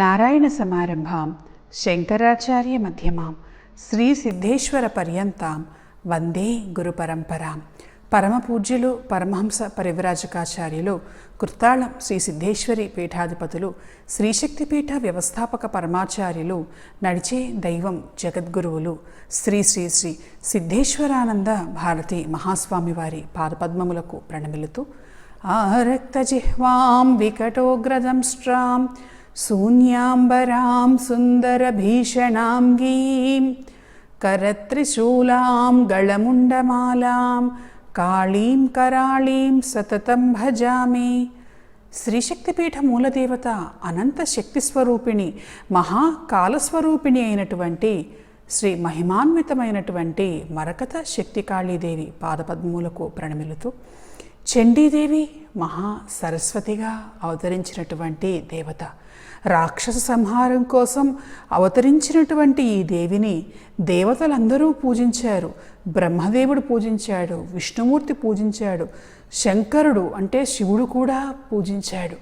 నారాయణ సమారంభాం శంకరాచార్య మధ్యమాం శ్రీ సిద్ధేశ్వర పర్యంతాం వందే గురు పరంపరాం. పరమ పూజ్యులు పరమహంస పరివ్రాజకాచార్యులు కృత్తాళం శ్రీ సిద్ధేశ్వరి పీఠాధిపతులు శ్రీశక్తిపీఠ వ్యవస్థాపక పరమాచార్యులు నడిచే దైవం జగద్గురువులు శ్రీ శ్రీ శ్రీ సిద్ధేశ్వరానంద భారతి మహాస్వామి వారి పాదపద్మములకు ప్రణమిలుతూ ఆరక్తజిహ్వాం వికటోగ్రదంష్ట్రాం శూన్యాంబరాం సుందరభీషణాం గీం करत्रिशूलां गळमुण्डमालां కాళీం కరాళీం సతతం భజామి శ్రీశక్తిపీఠ మూలదేవత అనంత శక్తి స్వరూపిణి మహాకాలస్వరూపిణి అయినటువంటి శ్రీ మహిమాన్వితమైనటువంటి మరకత శక్తి కాళీదేవి పాదపద్మములకు ప్రణమిలుతూ చండీదేవి మహా సరస్వతిగా అవతరించినటువంటి దేవత రాక్షస సంహారం కోసం అవతరించినటువంటి ఈ దేవిని దేవతలందరూ పూజించారు. బ్రహ్మదేవుడు పూజించాడు. విష్ణుమూర్తి పూజించాడు. శంకరుడు అంటే శివుడు కూడా పూజించాడు.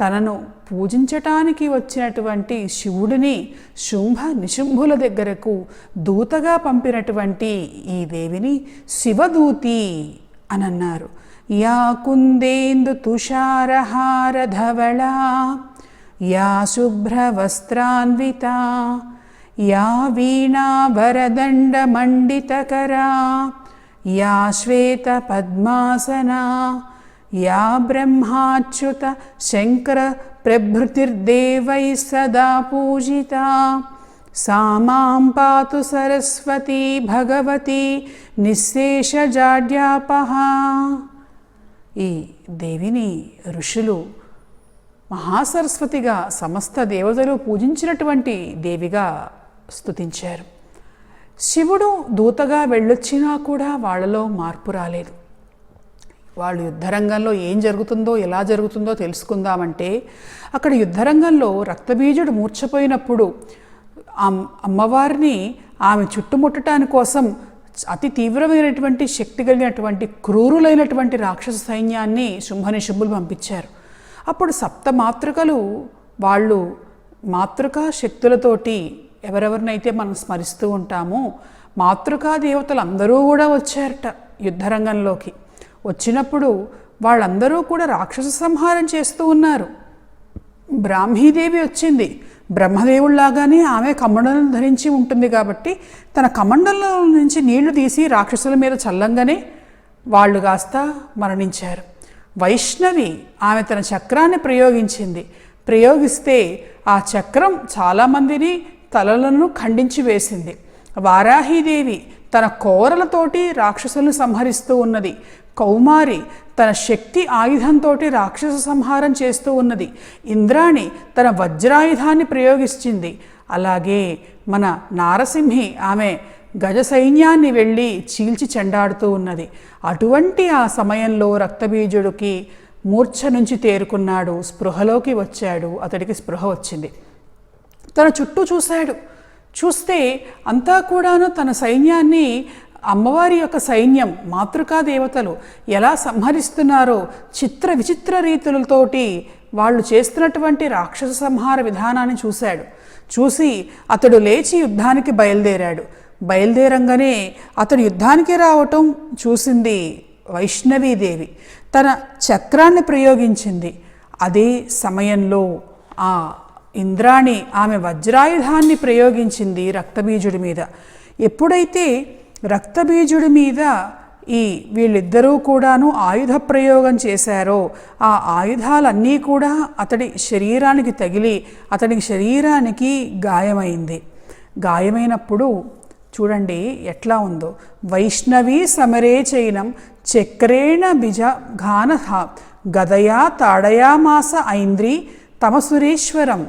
తనను పూజించటానికి వచ్చినటువంటి శివుడిని శుంభ నిశుంభుల దగ్గరకు దూతగా పంపినటువంటి ఈ దేవిని శివదూతి అని అన్నారు yeah కుందేందు తుషారహారధవళా yeah శుభ్రవస్త్రాన్వితా yeah వీణాభరదండమండితకరా yeah శ్వేతపద్మాసనా yeah బ్రహ్మాచ్యుత Shankara ప్రభృతిర్దేవై సదా పూజితా सा मां पातु सरस्वती भगवती నిశ్శేషజాడ్యాపహ ఈ దేవిని ఋషులు మహాసరస్వతిగా సమస్త దేవతలు పూజించినటువంటి దేవిగా స్థుతించారు శివుడు దూతగా వెళ్ళొచ్చినా కూడా వాళ్ళలో మార్పు రాలేదు. వాళ్ళు యుద్ధరంగంలో ఏం జరుగుతుందో ఎలా జరుగుతుందో తెలుసుకుందామంటే అక్కడ యుద్ధరంగంలో రక్తబీజుడు మూర్ఛపోయినప్పుడు అమ్- అమ్మవారిని ఆమె చుట్టుముట్టడాని కోసం అతి తీవ్రమైనటువంటి శక్తి కలిగినటువంటి క్రూరులైనటువంటి రాక్షస సైన్యాన్ని శుంభనిశుంభులు పంపించారు. అప్పుడు సప్త మాతృకలు వాళ్ళు మాతృకా శక్తులతోటి ఎవరెవరినైతే మనం స్మరిస్తూ ఉంటామో మాతృకా దేవతలు అందరూ కూడా వచ్చారట యుద్ధరంగంలోకి. వచ్చినప్పుడు వాళ్ళందరూ కూడా రాక్షస సంహారం చేస్తూ ఉన్నారు. బ్రాహ్మీదేవి వచ్చింది. బ్రహ్మదేవుళ్ళాగానే ఆమె కమండలం ధరించి ఉంటుంది కాబట్టి తన కమండలం నుంచి నీళ్ళు తీసి రాక్షసుల మీద చల్లంగానే వాళ్ళు కాస్త మరణించారు. వైష్ణవి ఆమె తన చక్రాన్ని ప్రయోగించింది. ప్రయోగిస్తే ఆ చక్రం చాలామందిని తలలను ఖండించి వేసింది. వారాహీదేవి తన కోరలతోటి రాక్షసులను సంహరిస్తూ ఉన్నది. కౌమారి తన శక్తి ఆయుధంతో రాక్షస సంహారం చేస్తూ ఉన్నది. ఇంద్రాణి తన వజ్రాయుధాన్ని ప్రయోగించింది. అలాగే మన నారసింహి ఆమె గజ సైన్యాన్ని వెళ్ళి చీల్చి చెండాడుతూ ఉన్నది. అటువంటి ఆ సమయంలో రక్తబీజుడికి మూర్ఛ నుంచి తేరుకున్నాడు. స్పృహలోకి వచ్చాడు. అతడికి స్పృహ వచ్చింది. తన చుట్టూ చూశాడు. చూస్తే అంతా కూడాను తన సైన్యాన్ని అమ్మవారి యొక్క సైన్యం మాతృకా దేవతలు ఎలా సంహరిస్తున్నారో చిత్ర విచిత్ర రీతులతోటి వాళ్ళు చేస్తున్నటువంటి రాక్షస సంహార విధానాన్ని చూశాడు. చూసి అతడు లేచి యుద్ధానికి బయలుదేరాడు. బయలుదేరంగానే అతడు యుద్ధానికి రావటం చూసింది వైష్ణవీదేవి. తన చక్రాన్ని ప్రయోగించింది. అదే సమయంలో ఆ ఇంద్రాణి ఆమె వజ్రాయుధాన్ని ప్రయోగించింది రక్తబీజుడి మీద. ఎప్పుడైతే రక్తబీజుడి మీద ఈ వీళ్ళిద్దరూ కూడాను ఆయుధ ప్రయోగం చేశారో ఆ ఆయుధాలన్నీ కూడా అతడి శరీరానికి తగిలి అతడి శరీరానికి గాయమైంది. గాయమైనప్పుడు చూడండి ఎట్లా ఉందో. వైష్ణవీ సమరే చైనం చక్రేణ బిజ ఘాన గదయా తాడయామాస ఐంద్రీ తమసురేశ్వరం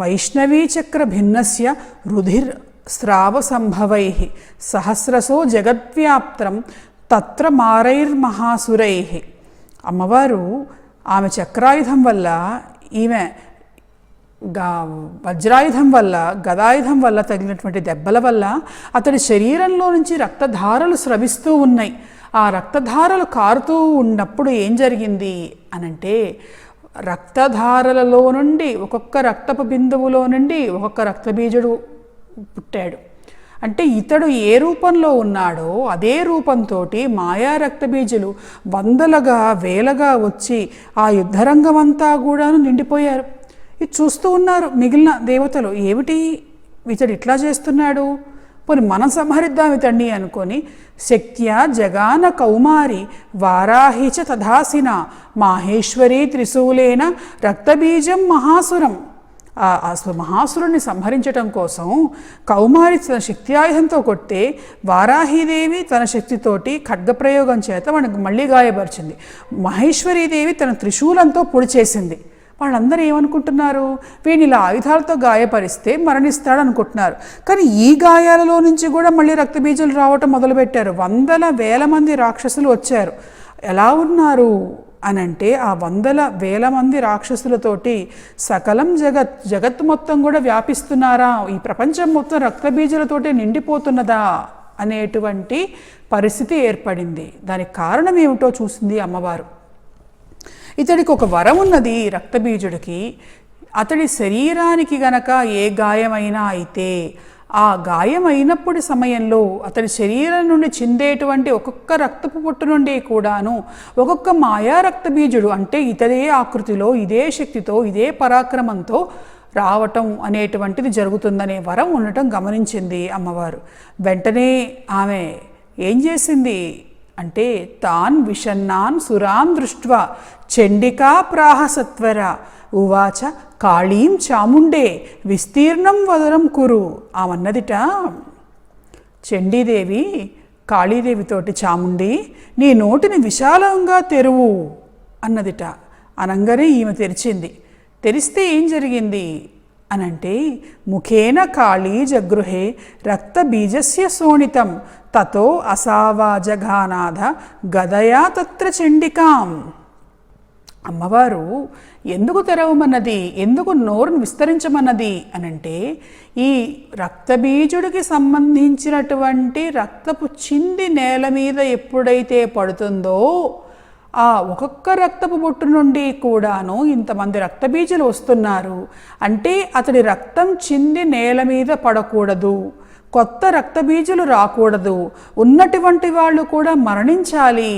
వైష్ణవీ చక్ర భిన్నస్య రుధిర్ స్రావ సంభవై సహస్రసో జగద్వ్యాప్తం తత్ర మారైర్మహాసురై అమ్మవారు ఆమె చక్రాయుధం వల్ల ఈమె గా వజ్రాయుధం వల్ల గదాయుధం వల్ల తగిలినటువంటి దెబ్బల వల్ల అతడి శరీరంలో నుంచి రక్తధారలు స్రవిస్తూ ఉన్నాయి. ఆ రక్తధారలు కారుతూ ఉన్నప్పుడు ఏం జరిగింది అనంటే రక్తధారలలో నుండి ఒక్కొక్క రక్తపు బిందువులో నుండి ఒక్కొక్క రక్తబీజుడు పుట్టాడు. అంటే ఇతడు ఏ రూపంలో ఉన్నాడో అదే రూపంతో మాయా రక్తబీజులు వందలుగా వేలగా వచ్చి ఆ యుద్ధరంగమంతా కూడాను నిండిపోయారు. ఇది చూస్తూ ఉన్నారు మిగిలిన దేవతలు. ఏమిటి? ఇతడు ఇట్లా చేస్తున్నాడు? పోనీ మనం సంహరిద్దాం ఇతన్ని అనుకొని శక్త్యా జగాన కౌమారి వారాహి చ తథాసిన మాహేశ్వరి త్రిశూలేన రక్తబీజం మహాసురం. ఆ మహాసురుణ్ణి సంహరించటం కోసం కౌమారి తన శక్తి ఆయుధంతో కొట్టే వారాహీదేవి తన శక్తితోటి ఖడ్గప్రయోగం చేత మనకు మళ్ళీ గాయపరిచింది. మహేశ్వరీదేవి తన త్రిశూలంతో పొడిచేసింది వాళ్ళందరూ ఏమనుకుంటున్నారు? వీని ఇలా ఆయుధాలతో గాయపరిస్తే మరణిస్తాడు అనుకుంటున్నారు కానీ ఈ గాయాలలో నుంచి కూడా మళ్ళీ రక్తబీజులు రావటం మొదలుపెట్టారు. వందల వేల మంది రాక్షసులు వచ్చారు. ఎలా ఉన్నారు? అని అంటే ఆ వందల వేల మంది రాక్షసులతోటి సకలం జగత్ జగత్ మొత్తం కూడా వ్యాపిస్తున్నారా? ఈ ప్రపంచం మొత్తం రక్తబీజులతోటి నిండిపోతున్నదా? అనేటువంటి పరిస్థితి ఏర్పడింది. దానికి కారణం ఏమిటో చూసింది అమ్మవారు. ఇతడికి ఒక వరం ఉన్నది రక్తబీజుడికి. అతడి శరీరానికి గనక ఏ గాయమైనా అయితే ఆ గాయమైనప్పుడు సమయంలో అతడి శరీరం నుండి చిందేటువంటి ఒక్కొక్క రక్తపు పొట్టు నుండి కూడాను ఒక్కొక్క మాయా రక్తబీజుడు అంటే ఇతరే ఆకృతిలో ఇదే శక్తితో ఇదే పరాక్రమంతో రావటం అనేటువంటిది జరుగుతుందనే వరం ఉండటం గమనించింది అమ్మవారు. వెంటనే ఆమె ఏం చేసింది? అంటే తాన్ విషన్నాన్ సురాన్ దృష్ట్వా చండికా ప్రాహసత్వర. ఉవాచ కాళీం చాముండే విస్తీర్ణం వదరం కురు ఆమన్నదిట. చండీదేవి కాళీదేవితోటి చాముండి నీ నోటిని విశాలంగా తెరువు అన్నదిట. అనంగానే ఈమె తెరిచింది. తెరిస్తే ఏం జరిగింది? అనంటే ముఖేన కాళీ జగృహే రక్త బీజస్య శోణితం తతో అసావాజఘానాథ గదయా తత్ర చండికాం. అమ్మవారు ఎందుకు తెరవమన్నది ఎందుకు నోరును విస్తరించమన్నది అనంటే ఈ రక్తబీజుడికి సంబంధించినటువంటి రక్తపు చింది నేల మీద ఎప్పుడైతే పడుతుందో ఆ ఒక్కొక్క రక్తపు బొట్టు నుండి కూడాను ఇంతమంది రక్తబీజులు వస్తున్నారు. అంటే అతడి రక్తం చింది నేల మీద పడకూడదు కొత్త రక్తబీజులు రాకూడదు ఉన్నటువంటి వాళ్ళు కూడా మరణించాలి.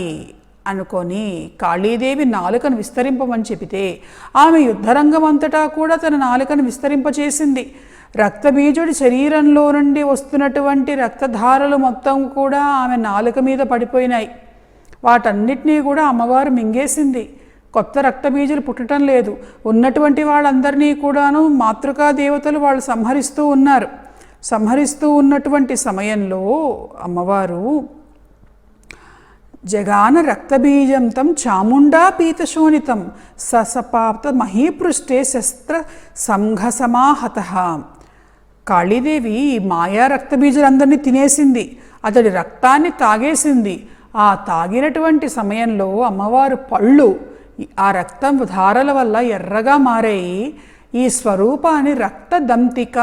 అనుకొని కాళీదేవి నాలుకను విస్తరింపమని చెబితే ఆమె యుద్ధరంగం అంతటా కూడా తన నాలుకను విస్తరింపచేసింది. రక్తబీజుడి శరీరంలో నుండి వస్తున్నటువంటి రక్తధారలు మొత్తం కూడా ఆమె నాలుక మీద పడిపోయినాయి. వాటన్నిటినీ కూడా అమ్మవారు మింగేసింది. కొత్త రక్తబీజులు పుట్టడం లేదు. ఉన్నటువంటి వాళ్ళందరినీ కూడాను మాతృకా దేవతలు వాళ్ళు సంహరిస్తూ ఉన్నారు. సంహరిస్తూ ఉన్నటువంటి సమయంలో అమ్మవారు జగాన రక్తబీజం తం చాముండా పీతశోణితం ససపాప్త మహీపృష్టే శస్త్ర సంఘసమాహత. కాళీదేవి ఈ మాయా రక్తబీజులందరినీ తినేసింది అతడి రక్తాన్ని తాగేసింది. ఆ తాగినటువంటి సమయంలో అమ్మవారు పళ్ళు ఆ రక్తం ధారల వల్ల ఎర్రగా మారాయి. ఈ స్వరూపాన్ని రక్తదంతిక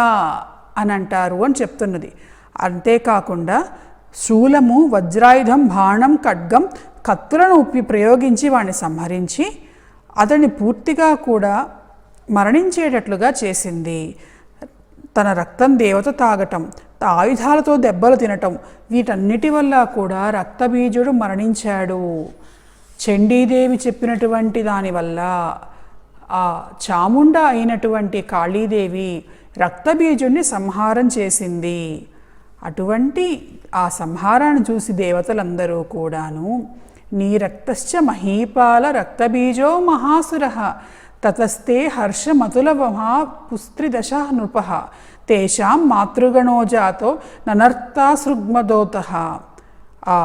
అని అంటారు అని చెప్తున్నది. అంతేకాకుండా శూలము వజ్రాయుధం బాణం ఖడ్గం కత్తులను ఉప్పి ప్రయోగించి వాడిని సంహరించి అతన్ని పూర్తిగా కూడా మరణించేటట్లుగా చేసింది. తన రక్తం దేవత తాగటం ఆయుధాలతో దెబ్బలు తినటం వీటన్నిటి వల్ల కూడా రక్తబీజుడు మరణించాడు. చండీదేవి చెప్పినటువంటి దానివల్ల ఆ చాముండ అయినటువంటి కాళీదేవి రక్తబీజుడిని సంహారం చేసింది. అటువంటి ఆ సంహారాన్ని చూసి దేవతలందరూ కూడాను నీ రక్తశ్చ మహీపాల రక్తబీజో మహాసుర తతస్తే హర్షమతుల పుస్త్రిదశ నృప తేషాం మాతృగణో జాతో ననర్తాసృగ్మదోత ఆ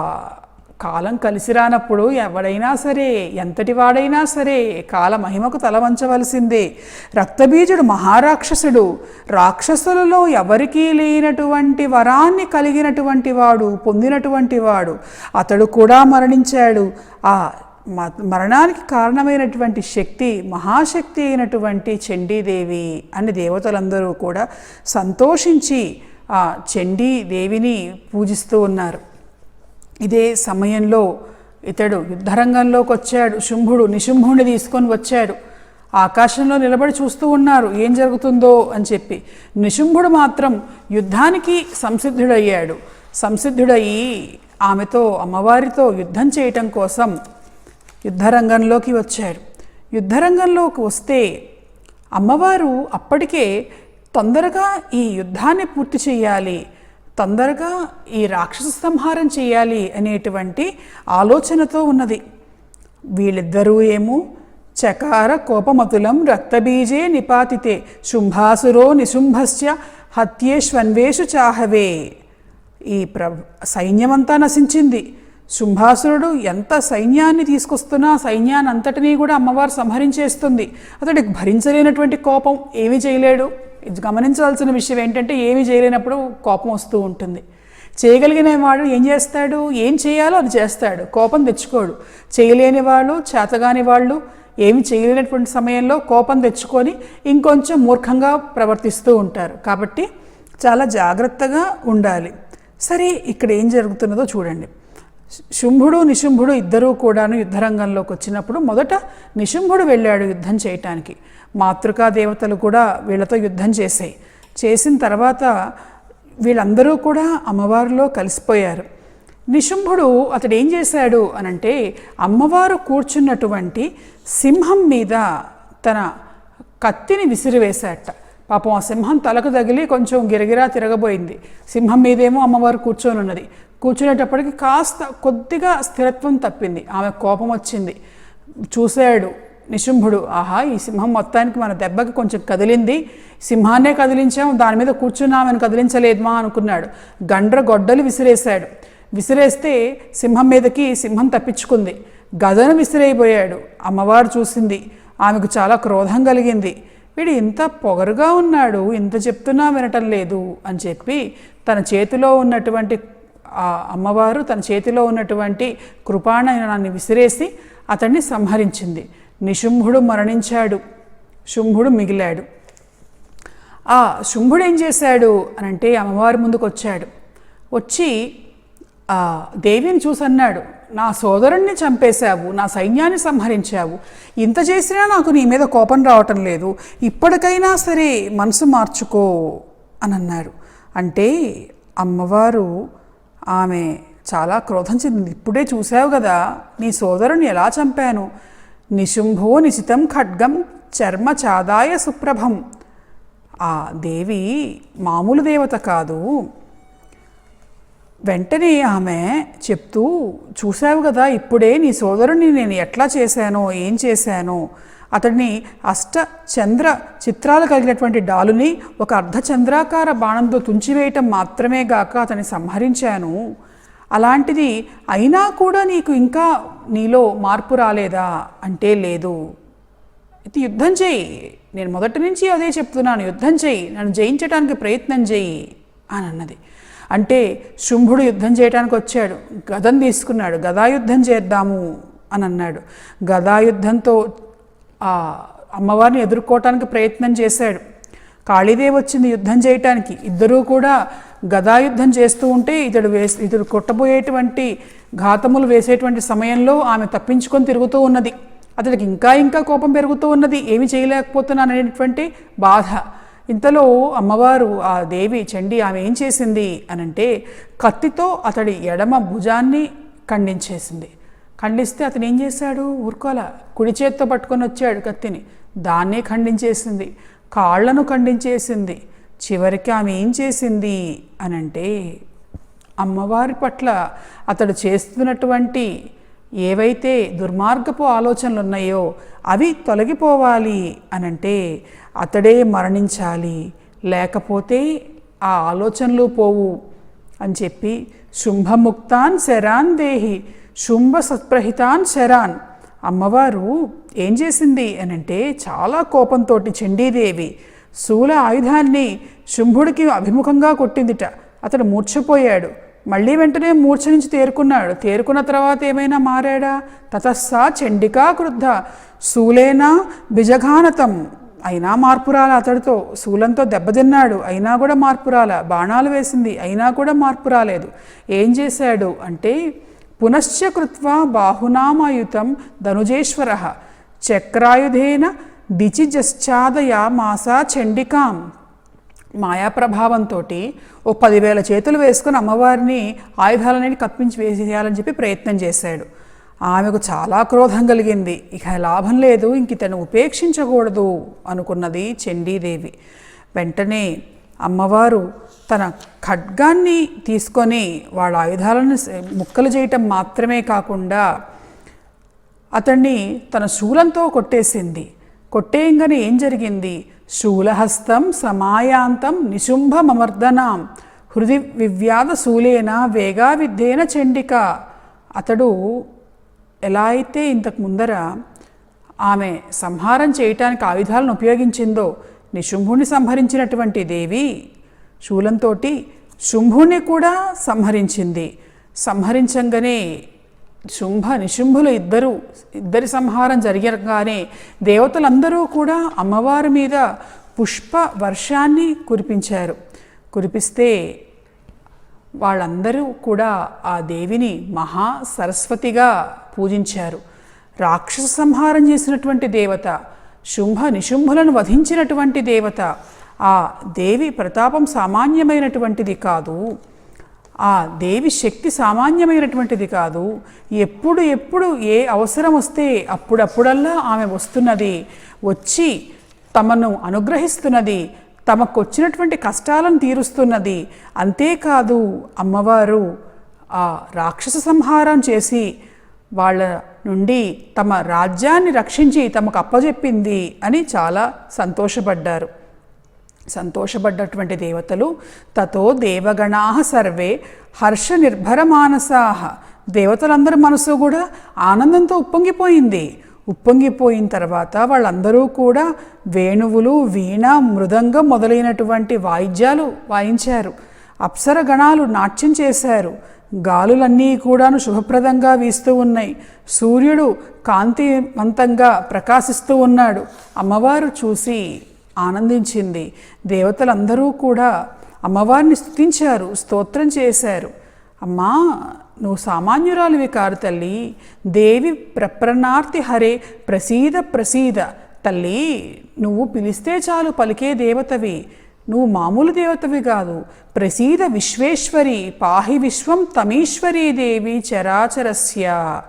కాలం కలిసి రానప్పుడు ఎవడైనా సరే ఎంతటి వాడైనా సరే కాల మహిమకు తల వంచవలసిందే రక్తబీజుడు మహారాక్షసుడు. రాక్షసులలో ఎవరికీ లేనటువంటి వరాన్ని కలిగినటువంటి వాడు పొందినటువంటి వాడు. అతడు కూడా మరణించాడు. ఆ మరణానికి కారణమైనటువంటి శక్తి మహాశక్తి అయినటువంటి చండీదేవి అని దేవతలందరూ కూడా సంతోషించి ఆ చండీదేవిని పూజిస్తూ ఉన్నారు. ఇదే సమయంలో ఇతడు యుద్ధరంగంలోకి వచ్చాడు. శుంభుడు నిశుంభుడిని తీసుకొని వచ్చాడు. ఆకాశంలో నిలబడి చూస్తూ ఉన్నారు. ఏం జరుగుతుందో అని చెప్పి. నిశుంభుడు మాత్రం యుద్ధానికి సంసిద్ధుడయ్యాడు. సంసిద్ధుడయ్యి ఆమెతో అమ్మవారితో యుద్ధం చేయటం కోసం యుద్ధరంగంలోకి వచ్చాడు. యుద్ధరంగంలోకి వస్తే అమ్మవారు అప్పటికే తొందరగా ఈ యుద్ధాన్ని పూర్తి చేయాలి. తొందరగా ఈ రాక్షస సంహారం చేయాలి అనేటువంటి ఆలోచనతో ఉన్నది. వీళ్ళిద్దరూ ఏమో చకార కోపమతులం రక్తబీజే నిపాతితే శుంభాసురో నిశుంభస్య హత్యేష్వన్వేషు చాహవే. ఈ ప్ర సైన్యమంతా నశించింది. శుంభాసురుడు ఎంత సైన్యాన్ని తీసుకొస్తున్నా సైన్యాన్ని అంతటినీ కూడా అమ్మవారు సంహరించేస్తుంది. అతడికి భరించలేనటువంటి కోపం ఏమీ చేయలేడు. గమనించాల్సిన విషయం ఏంటంటే ఏమీ చేయలేనప్పుడు కోపం వస్తూ ఉంటుంది. చేయగలిగిన వాడు ఏం చేస్తాడు? ఏం చేయాలో అది చేస్తాడు. కోపం తెచ్చుకోడు. చేయలేని వాళ్ళు చేతగాని వాళ్ళు ఏమి చేయలేనటువంటి సమయంలో కోపం తెచ్చుకొని ఇంకొంచెం మూర్ఖంగా ప్రవర్తిస్తూ ఉంటారు. కాబట్టి చాలా జాగ్రత్తగా ఉండాలి. సరే ఇక్కడ ఏం జరుగుతున్నదో చూడండి. శుంభుడు నిశుంభుడు ఇద్దరూ కూడాను యుద్ధరంగంలోకి వచ్చినప్పుడు మొదట నిశుంభుడు వెళ్ళాడు యుద్ధం చేయటానికి. మాతృకా దేవతలు కూడా వీళ్ళతో యుద్ధం చేశాయి. చేసిన తర్వాత వీళ్ళందరూ కూడా అమ్మవారిలో కలిసిపోయారు. నిశుంభుడు అతడు ఏం చేశాడు అనంటే అమ్మవారు కూర్చున్నటువంటి సింహం మీద తన కత్తిని విసిరివేశాట పాపం ఆ సింహం తలకు తగిలి కొంచెం గిరగిరా తిరగబోయింది. సింహం మీదేమో అమ్మవారు కూర్చొని ఉన్నది కూర్చునేటప్పటికి కాస్త కొద్దిగా స్థిరత్వం తప్పింది. ఆమె కోపం వచ్చింది. చూశాడు. నిశుంభుడు. ఆహా ఈ సింహం మొత్తానికి మన దెబ్బకి కొంచెం కదిలింది. సింహాన్నే కదిలించాం దాని మీద కూర్చున్నామని కదిలించలేదుమా అనుకున్నాడు. గండ్ర గొడ్డలు విసిరేశాడు. విసిరేస్తే సింహం మీదకి సింహం తప్పించుకుంది. గదను విసిరైపోయాడు అమ్మవారు చూసింది. ఆమెకు చాలా క్రోధం కలిగింది. వీడు ఇంత పొగరుగా ఉన్నాడు. ఇంత చెప్తున్నా వినటం లేదు అని చెప్పి తన చేతిలో ఉన్నటువంటి ఆ అమ్మవారు తన చేతిలో ఉన్నటువంటి కృపాణాన్ని విసిరేసి అతన్ని సంహరించింది. నిశుంభుడు మరణించాడు. శుంభుడు మిగిలాడు. ఆ శుంభుడు ఏం చేశాడు అని అంటే అమ్మవారి ముందుకు వచ్చాడు. వచ్చి ఆ దేవిని చూసన్నాడు నా సోదరుణ్ణి చంపేశావు నా సైన్యాన్ని సంహరించావు. ఇంత చేసినా నాకు నీ మీద కోపం రావటం లేదు. ఇప్పటికైనా సరే మనసు మార్చుకో అని అన్నారు అంటే అమ్మవారు ఆమె చాలా క్రోధం చెందింది. ఇప్పుడే చూసావు కదా నీ సోదరుని ఎలా చంపాను? నిశుంభో నిశితం ఖడ్గం చర్మ చాదాయ సుప్రభం. ఆ దేవి మామూలు దేవత కాదు. వెంటనే ఆమె చెప్తూ చూశావు కదా ఇప్పుడే నీ సోదరుని నేను ఎట్లా చేశానో ఏం చేశానో? అతడిని అష్ట చంద్ర చిత్రాలు కలిగినటువంటి డాలుని ఒక అర్ధచంద్రాకార బాణంతో తుంచివేయటం మాత్రమే గాక అతన్ని సంహరించాను. అలాంటిది అయినా కూడా నీకు ఇంకా నీలో మార్పు రాలేదా? అంటే లేదు. ఇది యుద్ధం చేయి. నేను మొదటి నుంచి అదే చెప్తున్నాను. యుద్ధం చేయి. నన్ను జయించడానికి ప్రయత్నం చేయి అని అన్నది. అంటే శుంభుడు యుద్ధం చేయడానికి వచ్చాడు. గదం తీసుకున్నాడు. గదాయుద్ధం చేద్దాము అని అన్నాడు. గదాయుద్ధంతో ఆ అమ్మవారిని ఎదుర్కోవటానికి ప్రయత్నం చేశాడు. కాళీదేవి వచ్చింది యుద్ధం చేయటానికి. ఇద్దరూ కూడా గదాయుద్ధం చేస్తూ ఉంటే ఇతడు వేసి ఇతడు కొట్టబోయేటువంటి ఘాతములు వేసేటువంటి సమయంలో ఆమె తప్పించుకొని తిరుగుతూ ఉన్నది. అతడికి ఇంకా ఇంకా కోపం పెరుగుతూ ఉన్నది. ఏమి చేయలేకపోతున్నాను అనేటువంటి బాధ. ఇంతలో అమ్మవారు ఆ దేవి చండి ఆమె ఏం చేసింది? అనంటే కత్తితో అతడి ఎడమ భుజాన్ని ఖండించేసింది. ఖండిస్తే అతను ఏం చేశాడు? ఊరుకోల కుడి చేత్తో పట్టుకొని వచ్చాడు కత్తిని. దాన్నే ఖండించేసింది. కాళ్ళను ఖండించేసింది. చివరికి ఆమె ఏం చేసింది అనంటే అమ్మవారి పట్ల అతడు చేస్తున్నటువంటి ఏవైతే దుర్మార్గపు ఆలోచనలు ఉన్నాయో అవి తొలగిపోవాలి అనంటే అతడే మరణించాలి. లేకపోతే ఆ ఆలోచనలు పోవు అని చెప్పి శుంభముక్తాన్ శరాన్ దేహి శుంభ సత్ప్రహితాన్ శరాన్. అమ్మవారు ఏం చేసింది అనంటే చాలా కోపంతో చండీదేవి శూల ఆయుధాన్ని శుంభుడికి అభిముఖంగా కొట్టిందిట. అతడు మూర్ఛపోయాడు. మళ్ళీ వెంటనే మూర్ఛ నుంచి తేరుకున్నాడు. తేరుకున్న తర్వాత ఏమైనా మారాడా? తతస్సా చండికా క్రుద్ధ. శూలేనా బిజఘానతం. అయినా మార్పురాల అతడితో శూలంతో దెబ్బతిన్నాడు. అయినా కూడా మార్పురాల. బాణాలు వేసింది. అయినా కూడా మార్పు రాలేదు ఏం చేశాడు అంటే పునశ్చకృత్వ బాహునామాయుతం ధనుజేశ్వర. చక్రాయుధేన దిచిజశ్చాదయ మాసా చండికాం. మాయా ప్రభావంతో ఓ పదివేల చేతులు వేసుకుని అమ్మవారిని ఆయుధాలనేవి కప్పించి వేసేయాలని చెప్పి ప్రయత్నం చేశాడు. ఆమెకు చాలా క్రోధం కలిగింది. ఇక లాభం లేదు ఇంక ఇతను ఉపేక్షించకూడదు అనుకున్నది చండీదేవి. వెంటనే అమ్మవారు తన ఖడ్గాన్ని తీసుకొని వాళ్ళ ఆయుధాలను ముక్కలు చేయటం మాత్రమే కాకుండా అతన్ని తన శూలంతో కొట్టేసింది. కొట్టేయంగానే ఏం జరిగింది? శూలహస్తం సమాయాంతం నిశుంభమర్దనాం హృది వివ్యాధ శూలేన వేగా విద్యేన చండిక. అతడు ఎలా అయితే ఇంతకు ముందర ఆమె సంహారం చేయటానికి ఆయుధాలను ఉపయోగించిందో నిశుంభుని సంహరించినటువంటి దేవి శూలంతో శుంభుని కూడా సంహరించింది. సంహరించంగానే శుంభ నిశుంభులు ఇద్దరు ఇద్దరి సంహారం జరిగగానే దేవతలందరూ కూడా అమ్మవారి మీద పుష్ప వర్షాన్ని కురిపించారు. కురిపిస్తే వాళ్ళందరూ కూడా ఆ దేవిని మహా సరస్వతిగా పూజించారు. రాక్షస సంహారం చేసినటువంటి దేవత శుంభ నిశుంభులను వధించినటువంటి దేవత ఆ దేవి ప్రతాపం సామాన్యమైనటువంటిది కాదు. ఆ దేవి శక్తి సామాన్యమైనటువంటిది కాదు. ఎప్పుడు ఎప్పుడు ఏ అవసరం వస్తే అప్పుడప్పుడల్లా ఆమె వస్తున్నది వచ్చి తమను అనుగ్రహిస్తున్నది తమకు వచ్చినటువంటి కష్టాలను తీరుస్తున్నది. అంతేకాదు అమ్మవారు ఆ రాక్షస సంహారం చేసి వాళ్ళ నుండి తమ రాజ్యాన్ని రక్షించి తమకు అప్పజెప్పింది అని చాలా సంతోషపడ్డారు. సంతోషపడ్డటువంటి దేవతలు తతో దేవగణా సర్వే హర్ష నిర్భర మానసాహ దేవతలందరి మనసు కూడా ఆనందంతో ఉప్పొంగిపోయింది. ఉప్పొంగిపోయిన తర్వాత వాళ్ళందరూ కూడా వేణువులు వీణ మృదంగం మొదలైనటువంటి వాయిద్యాలు వాయించారు. అప్సరగణాలు నాట్యం చేశారు. గాలులన్నీ కూడాను శుభప్రదంగా వీస్తూ ఉన్నాయి. సూర్యుడు కాంతివంతంగా ప్రకాశిస్తూ ఉన్నాడు. అమ్మవారు చూసి ఆనందించింది. దేవతలందరూ కూడా అమ్మవారిని స్తుతించారు స్తోత్రం చేశారు. అమ్మా నువ్వు సామాన్యురాలివి కారు తల్లి. దేవి ప్రప్రణార్తి హరే ప్రసీద ప్రసీద. తల్లి నువ్వు పిలిస్తే చాలు పలికే దేవతవి. నువ్వు మామూలు దేవతవి కాదు. ప్రసీద విశ్వేశ్వరి పాహి విశ్వం తమీశ్వరీ దేవి చరాచరస్య.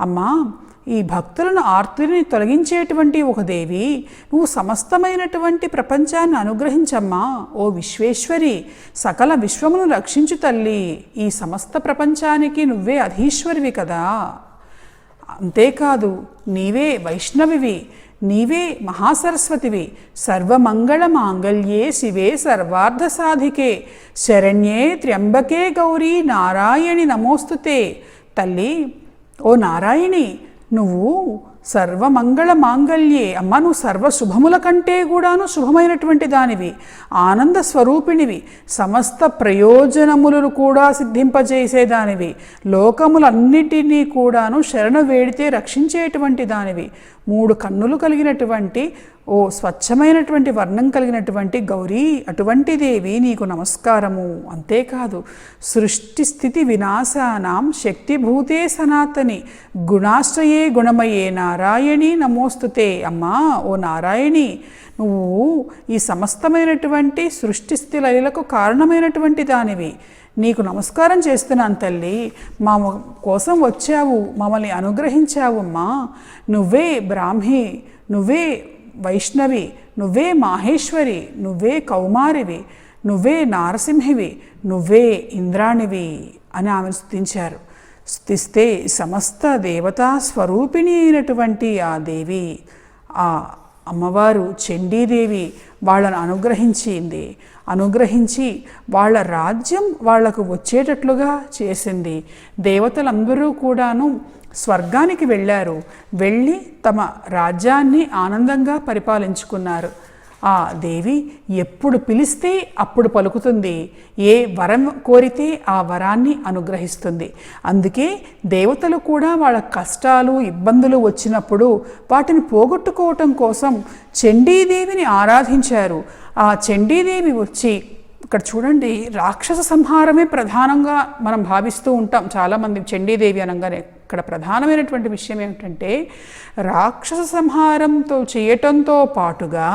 అమ్మా ఈ భక్తులను ఆర్తుని తొలగించేటువంటి ఒక దేవి నువ్వు సమస్తమైనటువంటి ప్రపంచాన్ని అనుగ్రహించమ్మా. ఓ విశ్వేశ్వరి సకల విశ్వమును రక్షించు తల్లి ఈ సమస్త ప్రపంచానికి నువ్వే అధీశ్వరివి కదా. అంతేకాదు నీవే వైష్ణవివి నీవే మహాసరస్వతివి సర్వమంగళ మాంగళ్యే శివే సర్వార్థ సాధికే శరణ్యే త్ర్యంబకే గౌరీ నారాయణి నమోస్తుతే. తల్లి ఓ నారాయణి నువ్వు సర్వమంగళ మాంగళ్యే అమ్మ నువ్వు సర్వ శుభముల కంటే కూడాను శుభమైనటువంటి దానివి. ఆనంద స్వరూపిణివి. సమస్త ప్రయోజనములను కూడా సిద్ధింపజేసేదానివి లోకములన్నిటినీ కూడాను శరణ వేడితే రక్షించేటువంటి దానివి. మూడు కన్నులు కలిగినటువంటి ఓ స్వచ్ఛమైనటువంటి వర్ణం కలిగినటువంటి గౌరీ అటువంటి దేవి నీకు నమస్కారము. అంతేకాదు సృష్టి స్థితి వినాశానాం శక్తిభూతే సనాతని గుణాశ్రయే గుణమయే నారాయణి నమోస్తుతే. అమ్మా ఓ నారాయణి నువ్వు ఈ సమస్తమైనటువంటి సృష్టి స్థితి కారణమైనటువంటి దానివి. నీకు నమస్కారం చేస్తున్నాను తల్లి. మా కోసం వచ్చావు మమ్మల్ని అనుగ్రహించావు అమ్మా. నువ్వే బ్రాహ్మి నువ్వే వైష్ణవి నువ్వే మాహేశ్వరి నువ్వే కౌమారివి నువ్వే నారసింహివి నువ్వే ఇంద్రాణివి అని ఆమె స్థుతించారు స్థుతిస్తే సమస్త దేవతా స్వరూపిణి అయినటువంటి ఆ దేవి ఆ అమ్మవారు చండీదేవి వాళ్ళను అనుగ్రహించింది. అనుగ్రహించి వాళ్ళ రాజ్యం వాళ్ళకు వచ్చేటట్లుగా చేసింది. దేవతలందరూ కూడాను స్వర్గానికి వెళ్ళారు. వెళ్ళి తమ రాజ్యాన్ని ఆనందంగా పరిపాలించుకున్నారు. ఆ దేవి ఎప్పుడు పిలిస్తే అప్పుడు పలుకుతుంది. ఏ వరం కోరితే ఆ వరాన్ని అనుగ్రహిస్తుంది. అందుకే దేవతలు కూడా వాళ్ళ కష్టాలు ఇబ్బందులు వచ్చినప్పుడు వాటిని పోగొట్టుకోవటం కోసం చండీదేవిని ఆరాధించారు. ఆ చండీదేవి వచ్చి ఇక్కడ చూడండి రాక్షస సంహారమే ప్రధానంగా మనం భావిస్తూ ఉంటాం చాలామంది చండీదేవి అనగానే. ఇక్కడ ప్రధానమైనటువంటి విషయం ఏమిటంటే రాక్షస సంహారంతో చేయటంతో పాటుగా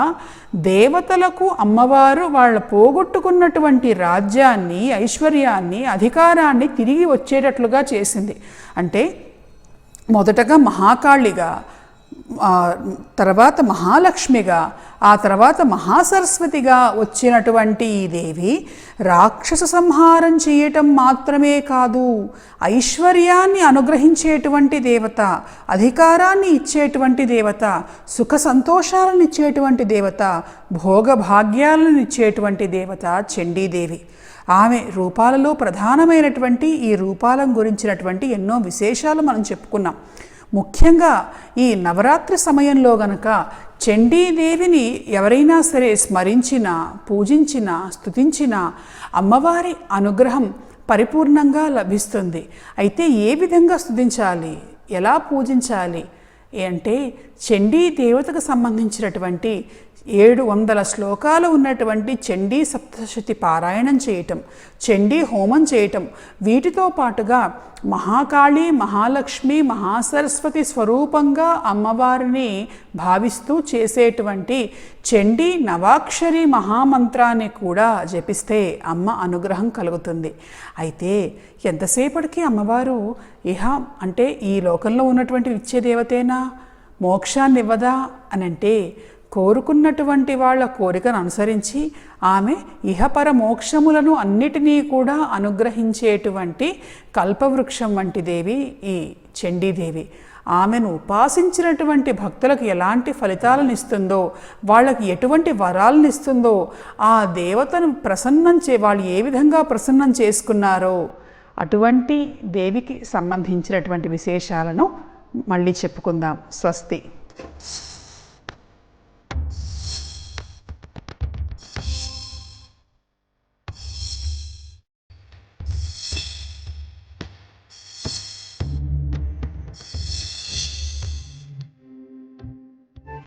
దేవతలకు అమ్మవారు వాళ్ళ పోగొట్టుకున్నటువంటి రాజ్యాన్ని ఐశ్వర్యాన్ని అధికారాన్ని తిరిగి వచ్చేటట్లుగా చేసింది. అంటే మొదటగా మహాకాళిగా తర్వాత మహాలక్ష్మిగా ఆ తర్వాత మహాసరస్వతిగా వచ్చినటువంటి ఈ దేవి రాక్షస సంహారం చేయటం మాత్రమే కాదు ఐశ్వర్యాన్ని అనుగ్రహించేటువంటి దేవత అధికారాన్ని ఇచ్చేటువంటి దేవత సుఖ సంతోషాలను ఇచ్చేటువంటి దేవత భోగభాగ్యాలను ఇచ్చేటువంటి దేవత చండీదేవి. ఆమె రూపాలలో ప్రధానమైనటువంటి ఈ రూపాలను గురించినటువంటి ఎన్నో విశేషాలు మనం చెప్పుకున్నాం. ముఖ్యంగా ఈ నవరాత్రి సమయంలో గనక చండీదేవిని ఎవరైనా సరే స్మరించినా పూజించినా స్థుతించిన అమ్మవారి అనుగ్రహం పరిపూర్ణంగా లభిస్తుంది. అయితే ఏ విధంగా స్థుతించాలి ఎలా పూజించాలి? అంటే చండీ దేవతకు సంబంధించినటువంటి ఏడు వందల శ్లోకాలు ఉన్నటువంటి చండీ సప్తశతి పారాయణం చేయటం చండీ హోమం చేయటం వీటితో పాటుగా మహాకాళి మహాలక్ష్మి మహాసరస్వతి స్వరూపంగా అమ్మవారిని భావిస్తూ చేసేటువంటి చండీ నవాక్షరి మహామంత్రాన్ని కూడా జపిస్తే అమ్మ అనుగ్రహం కలుగుతుంది. అయితే ఎంతసేపటికి అమ్మవారు ఇహ అంటే ఈ లోకంలో ఉన్నటువంటి ఇచ్చే దేవతేనా మోక్షాన్ని ఇవ్వదా అని అంటే కోరుకున్నటువంటి వాళ్ళ కోరికను అనుసరించి ఆమె ఇహపర మోక్షములను అన్నిటినీ కూడా అనుగ్రహించేటువంటి కల్పవృక్షం వంటి దేవి ఈ చండీదేవి. ఆమెను ఉపాసించినటువంటి భక్తులకు ఎలాంటి ఫలితాలను ఇస్తుందో వాళ్ళకి ఎటువంటి వరాలను ఇస్తుందో ఆ దేవతను ప్రసన్నం చే వాళ్ళు ఏ విధంగా ప్రసన్నం చేసుకున్నారో అటువంటి దేవికి సంబంధించినటువంటి విశేషాలను మళ్ళీ చెప్పుకుందాం. స్వస్తి.